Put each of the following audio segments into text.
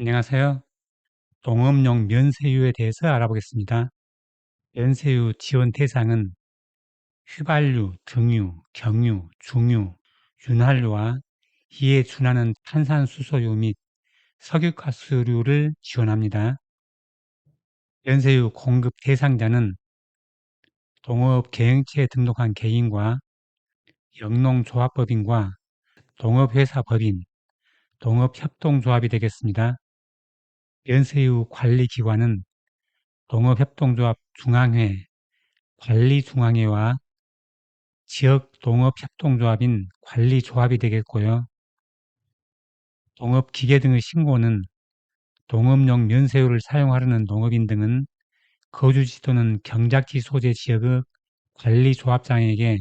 안녕하세요. 농업용 면세유에 대해서 알아보겠습니다. 면세유 지원 대상은 휘발유, 등유, 경유, 중유, 윤활유와 이에 준하는 탄산수소유 및 석유가스류를 지원합니다. 면세유 공급 대상자는 동업계행체에 등록한 개인과 영농조합법인과 동업회사법인, 동업협동조합이 되겠습니다. 면세유 관리기관은 농업협동조합 중앙회, 관리중앙회와 지역 농업협동조합인 관리조합이 되겠고요. 농업기계 등의 신고는 농업용 면세유를 사용하려는 농업인 등은 거주지 또는 경작지 소재 지역의 관리조합장에게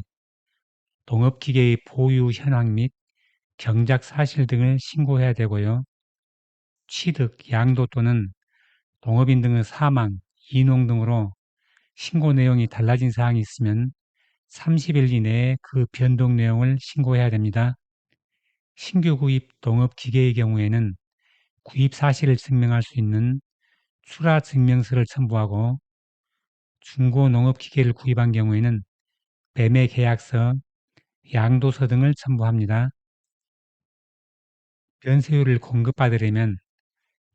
농업기계의 보유 현황 및 경작 사실 등을 신고해야 되고요. 취득, 양도 또는 농업인 등의 사망, 이농 등으로 신고 내용이 달라진 사항이 있으면 30일 이내에 그 변동 내용을 신고해야 됩니다. 신규 구입 농업 기계의 경우에는 구입 사실을 증명할 수 있는 출하 증명서를 첨부하고 중고 농업 기계를 구입한 경우에는 매매 계약서, 양도서 등을 첨부합니다. 면세율을 공급받으려면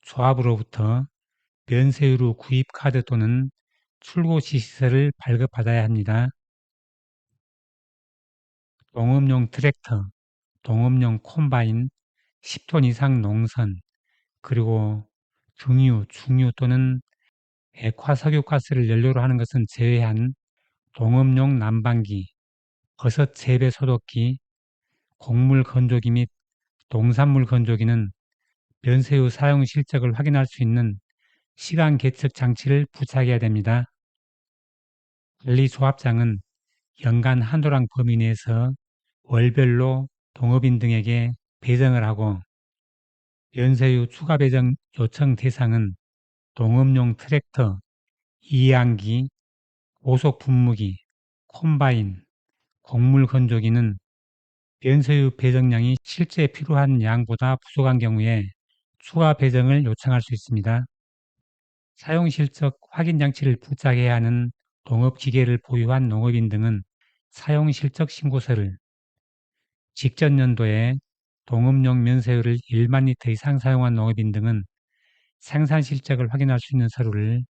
조합으로부터 면세유로 구입 카드 또는 출고 지시서를 발급받아야 합니다. 농업용 트랙터, 농업용 콤바인, 10톤 이상 농선, 그리고 중유, 중유 또는 액화석유가스를 연료로 하는 것은 제외한 농업용 난방기, 버섯 재배 소독기, 곡물 건조기 및 농산물 건조기는 면세유 사용 실적을 확인할 수 있는 시간 계측 장치를 부착해야 됩니다. 관리조합장은 연간 한도랑 범위 내에서 월별로 동업인 등에게 배정을 하고 연세유 추가 배정 요청 대상은 농업용 트랙터, 이양기, 고속 분무기, 콤바인, 곡물 건조기는 연세유 배정량이 실제 필요한 양보다 부족한 경우에 추가 배정을 요청할 수 있습니다. 사용 실적 확인 장치를 부착해야 하는 농업 기계를 보유한 농업인 등은 사용 실적 신고서를 직전 연도에 동업용 면세율을 1만 리터 이상 사용한 농업인 등은 생산 실적을 확인할 수 있는 서류를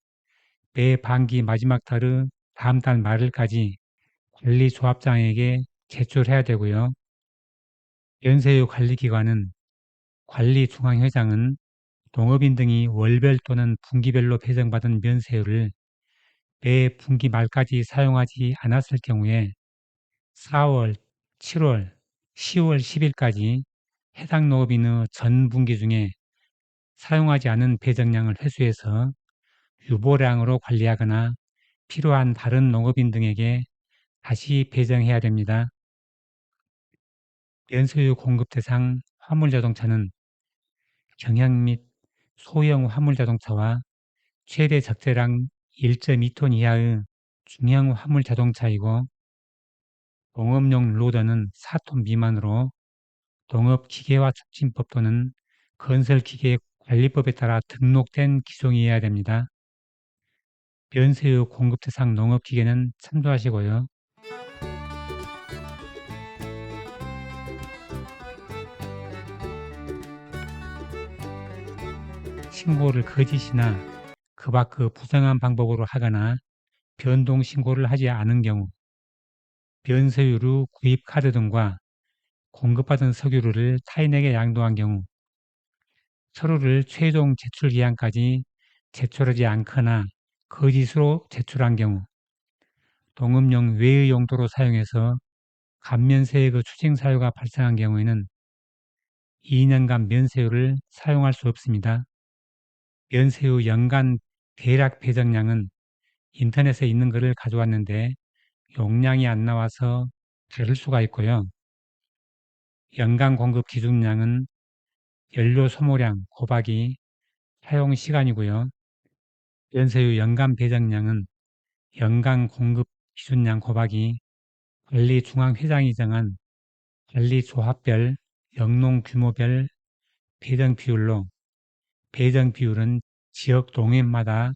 매 반기 마지막 달의 다음 달 말일까지 관리 조합장에게 제출해야 되고요. 면세유 관리기관은 관리중앙회장은 농업인 등이 월별 또는 분기별로 배정받은 면세율을 매 분기 말까지 사용하지 않았을 경우에 4월, 7월, 10월 10일까지 해당 농업인의 전 분기 중에 사용하지 않은 배정량을 회수해서 유보량으로 관리하거나 필요한 다른 농업인 등에게 다시 배정해야 됩니다. 연소유 공급 대상 화물 자동차는 경량 및 소형 화물 자동차와 최대 적재량 1.2톤 이하의 중형 화물 자동차이고 농업용 로더는 4톤 미만으로 농업 기계화 촉진법 또는 건설 기계 관리법에 따라 등록된 기종이어야 됩니다. 면세유 공급 대상 농업 기계는 참조하시고요. 신고를 거짓이나 그 밖의 부정한 방법으로 하거나 변동 신고를 하지 않은 경우 면세유로 구입 카드 등과 공급받은 석유를 타인에게 양도한 경우 서류를 최종 제출 기한까지 제출하지 않거나 거짓으로 제출한 경우 동업용 외의 용도로 사용해서 감면세액의 추징 사유가 발생한 경우에는 2년간 면세율을 사용할 수 없습니다. 면세유 연간 대략 배정량은 인터넷에 있는 것을 가져왔는데 용량이 안 나와서 다를 수가 있고요. 연간 공급 기준량은 연료 소모량 곱하기 사용 시간이고요. 연세유 연간 배정량은 연간 공급 기준량 곱하기 관리중앙회장이 정한 관리조합별, 영농 규모별 배정 비율로 배정 비율은 지역 동해마다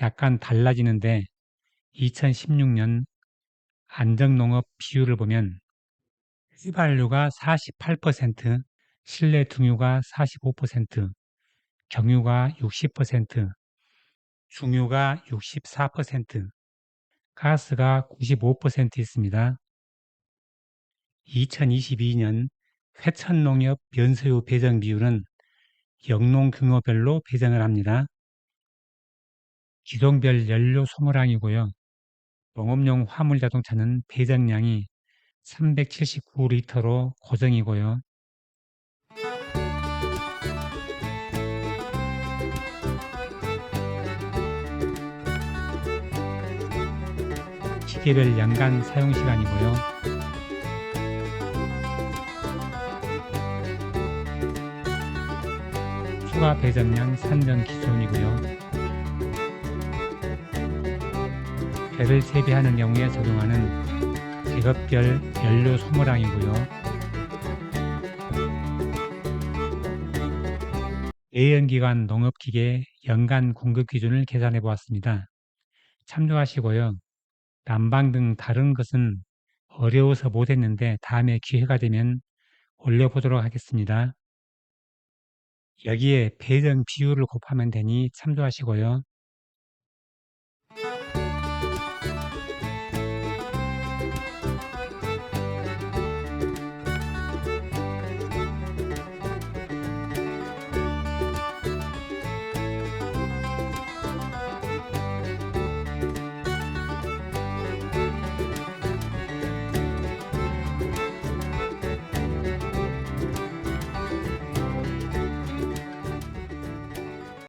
약간 달라지는데 2016년 안정농업 비율을 보면 휘발유가 48%, 실내 등유가 45%, 경유가 60%, 중유가 64%, 가스가 95% 있습니다. 2022년 회천농협 면소유 배정 비율은 영농규모별로 배정을 합니다. 기종별 연료 소모량이고요. 농업용 화물 자동차는 배정량이 379리터로 고정이고요. 기계별 연간 사용 시간이고요. 추가 배정량 산정 기준이고요. 배를 세배하는 경우에 적용하는 계급별 연료 소모량이고요. 예연기관 농업기계 연간 공급 기준을 계산해 보았습니다. 참조하시고요. 난방 등 다른 것은 어려워서 못했는데 다음에 기회가 되면 올려보도록 하겠습니다. 여기에 배정 비율을 곱하면 되니 참조하시고요.